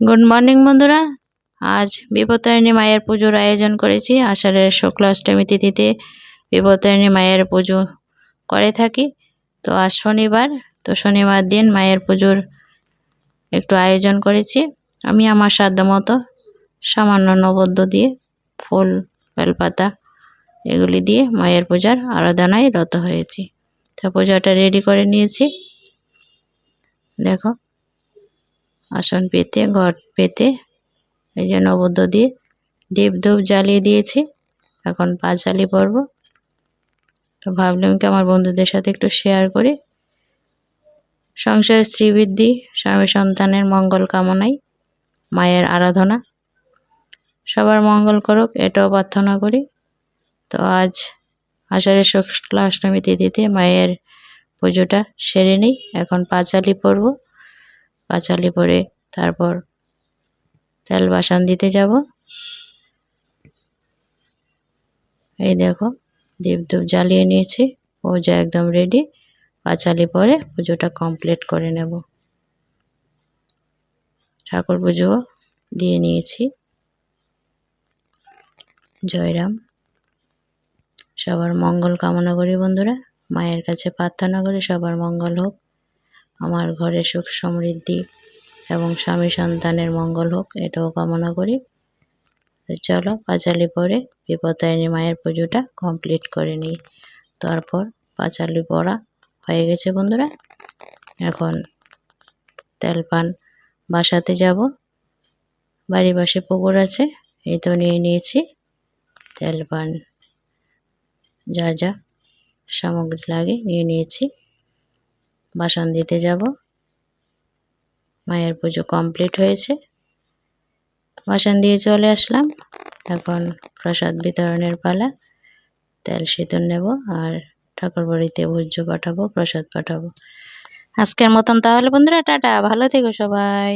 Good morning বন্ধুরা। আজ বিপত্তারিণী মায়ের পুজোর আয়োজন করেছি। আষাঢ়ের শুক্লা অষ্টমী তিথিতে বিপত্তারিণী মায়ের পুজো করে থাকি। তো আজ শনিবার, তো শনিবার দিন মায়ের পুজোর একটু আয়োজন করেছি। আমি আমার সাধ্য মতো সামান্য নবদ্য দিয়ে ফুল, বেলপাতা এগুলি দিয়ে মায়ের পূজার আরাধনায় রত হয়েছি। তো পূজাটা রেডি করে নিয়েছি। দেখো। আসন পেতে, ঘট পেতে। এই যে নবদ্য দিয়ে দীপ ধূপ জ্বালিয়ে দিয়েছি। এখন পা জ্বালিয়ে পড়ব। তো ভাবলাম কি আমার বন্ধুদের সাথে একটু শেয়ার করি। সংসার শ্রীবৃদ্ধি, স্বামী সন্তানের মঙ্গল কামনাই, মায়ের আরাধনা। সবার মঙ্গল করুক, এটাও প্রার্থনা করি। তো আজ আষাঢ়ের শুক্লা অষ্টমী তিথিতে মায়ের পুজোটা সেরে নিই, এখন পাঁচালি পরব পাঁচালি পরে তারপর তেল বাসন দিতে যাব। এই দেখো, দীপ ধূপ জ্বালিয়ে নিয়েছি, পুজো একদম রেডি পাঁচালি পরে পুজোটা কমপ্লিট করে নেব। ঠাকুর পুজো দিয়ে নিয়েছি। জয়রাম সবার মঙ্গল কামনা করি বন্ধুরা, মায়ের কাছে প্রার্থনা করি সবার মঙ্গল হোক। আমার ঘরে সুখ সমৃদ্ধি এবং স্বামী সন্তানের মঙ্গল হোক, এটাও কামনা করি। তো চলো পাঁচালি পরে বিপদায়নী মায়ের পুজোটা কমপ্লিট করে নিই। তারপর পাঁচালি পড়া হয়ে গেছে বন্ধুরা। এখন তেল পান বাসাতে যাব। বাড়ি পাশে পুকুর আছে, এই তো নিয়ে নিয়েছি তেল পান। যা যা সামগ্রী লাগে নিয়ে নিয়েছি। বাসন দিতে যাব। মায়ের পুজো কমপ্লিট হয়েছে। বাসন দিয়ে চলে আসলাম। এখন প্রসাদ বিতরণের পালা। তেল সিঁদুর নেব আর ঠাকুর বাড়িতে ভোজ্য পাঠাবো, প্রসাদ পাঠাবো। আজকের মতন তাহলে বন্ধুরা, টাটা। ভালো থেকো সবাই।